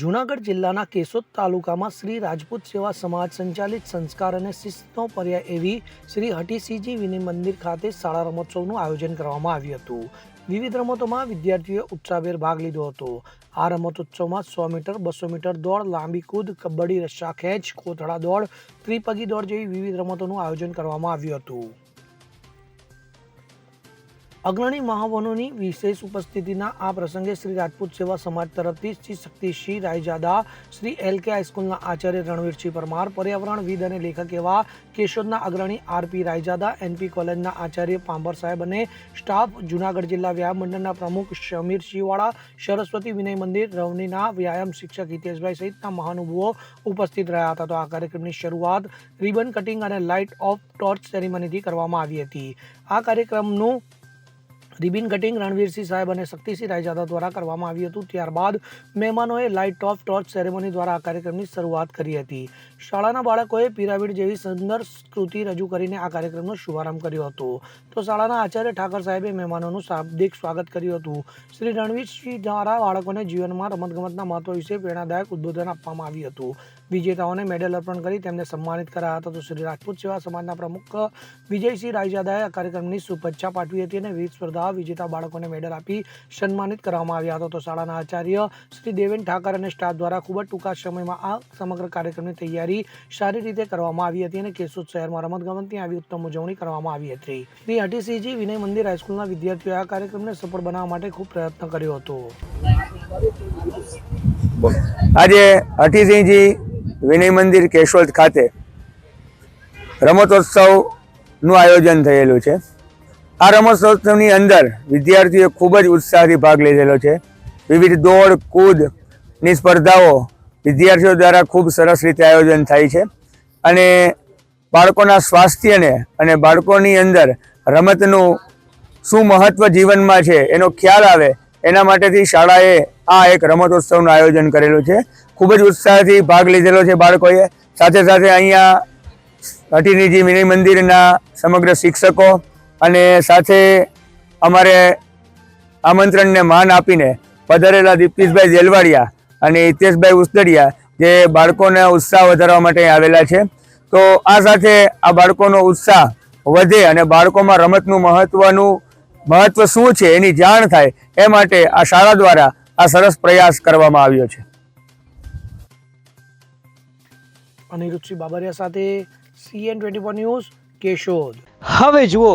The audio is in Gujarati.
જૂનાગઢ જિલ્લાના કેશોદ તાલુકામાં શ્રી રાજપૂત સેવા સમાજ સંચાલિત સંસ્કાર અને શિસ્તનો પર્યાય એવી શ્રી હટીસિંહજી વિનય મંદિર ખાતે શાળા રમોત્સવનું આયોજન કરવામાં આવ્યું હતું. વિવિધ રમતોમાં વિદ્યાર્થીઓએ ઉત્સાહભેર ભાગ લીધો હતો. આ રમતોત્સવમાં સો મીટર, બસો મીટર દોડ, લાંબી કૂદ, કબડ્ડી, રસ્સા ખેંચ, કોથળા દોડ, ત્રિપગી દોડ જેવી વિવિધ રમતોનું આયોજન કરવામાં આવ્યું હતું. અગ્રણી મહાવનોની વિશેષ ઉપસ્થિતિના આ પ્રસંગે શ્રી રાજપૂત સેવા સમાજ તરફથી શ્રી શક્તિસિંહ રાયજાદા, શ્રી એલ કે હાઈસ્કૂલના આચાર્ય રણવીરસિંહ પરમાર, પર્યાવરણવિદ અને લેખક એવા કેશોદના અગ્રણી આરપી રાયજાદા એનપી કોલેજના આચાર્ય પાંબર સાહેબ અને સ્ટાફ જુનાગઢ જિલ્લા વ્યાયામ મંડળના પ્રમુખ શમીર સિંહવાળા સરસ્વતી વિનય મંદિર, રવનીના વ્યાયામ શિક્ષક હિતેશભાઈ સહિતના મહાનુભવો ઉપસ્થિત રહ્યા હતા. તો આ કાર્યક્રમની શરૂઆત રિબન કટિંગ અને લાઇટ ઓફ ટોર્ચ સેરેમનીથી કરવામાં આવી હતી. આ કાર્યક્રમનું રિબિન કટિંગ રણવીરસિંહ સાહેબ અને શક્તિસિંહ રાયજાદા દ્વારા કરવામાં આવ્યું હતું. ત્યારબાદ મહેમાનોએ લાઇટ ઓફ ટોર્ચ સેરેમની દ્વારા આ કાર્યક્રમની શરૂઆત કરી હતી. શાળાના બાળકોએ પિરામિડ જેવી સુંદર કૃતિ રજૂ કરીને આ કાર્યક્રમનો શુભારંભ કર્યો હતો. તો શાળાના આચાર્ય ઠાકર સાહેબે મહેમાનોનું શાબ્દિક સ્વાગત કર્યું હતું. શ્રી રણવીરસિંહ દ્વારા બાળકોને જીવનમાં રમતગમતના મહત્વ વિશે પ્રેરણાદાયક ઉદ્બોધન આપવામાં આવ્યું હતું. વિજેતાઓને મેડલ અર્પણ કરી તેમને સન્માનિત કરાયા હતા. તો શ્રી રાજપૂત સેવા સમાજના પ્રમુખ વિજયસિંહ રાયજાદાએ આ કાર્યક્રમની શુભેચ્છા પાઠવી હતી અને વિવિધ સ્પર્ધા વિજેતા બાળકોને મેડલ આપી સન્માનિત કરવામાં આવ્યા હતા. તો શાળાના આચાર્ય શ્રી દેવેન ઠાકર અને સ્ટાફ દ્વારા ખૂબ જ ટૂંકા સમયમાં આ સમગ્ર કાર્યક્રમની તૈયારી સારી રીતે કરવામાં આવી હતી અને કેશોદ શહેરમાં રમતગમતની આવી ઉત્તમ ઉજવણી કરવામાં આવી હતી. શ્રી હટીસિંહજી વિનય મંદિર હાઈસ્કૂલના વિદ્યાર્થીઓએ આ કાર્યક્રમને સફળ બનાવવા માટે ખૂબ પ્રયત્ન કર્યો હતો. આજે હઠીસિંહજી વિનય મંદિર કેશોદ ખાતે રમતોત્સવનું આયોજન થયેલું છે. આ રમતોત્સવની અંદર વિદ્યાર્થીઓએ ખૂબ જ ઉત્સાહથી ભાગ લીધેલો છે. વિવિધ દોડ કૂદની સ્પર્ધાઓ વિદ્યાર્થીઓ દ્વારા ખૂબ સરસ રીતે આયોજન થાય છે. અને બાળકોના સ્વાસ્થ્યને અને બાળકોની અંદર રમતનું શું મહત્વ જીવનમાં છે એનો ખ્યાલ આવે એના માટેથી શાળાએ આ એક રમતોત્સવનું આયોજન કરેલું છે. ખૂબ જ ઉત્સાહથી ભાગ લીધેલો છે બાળકોએ. સાથે સાથે અહીંયા હટીનીજી વિનય મંદિરના સમગ્ર શિક્ષકો અને સાથે અમારે આમંત્રણને માન આપીને પધારેલા દીપ્તિશભાઈ જેલવાડિયા અને હિતેશભાઈ ઉસદડિયા જે બાળકોને ઉત્સાહ વધારવા માટે આવેલા છે. તો આ સાથે આ બાળકોનો ઉત્સાહ વધે અને બાળકોમાં રમતનું મહત્વનું મહત્વ શું છે એની જાણ થાય એ માટે આ શાળા દ્વારા આ સરસ પ્રયાસ કરવામાં આવ્યો છે. અનિરુદ્ધસિંહ બાબરિયા સાથે CN twenty four news Keshod. હવે જુઓ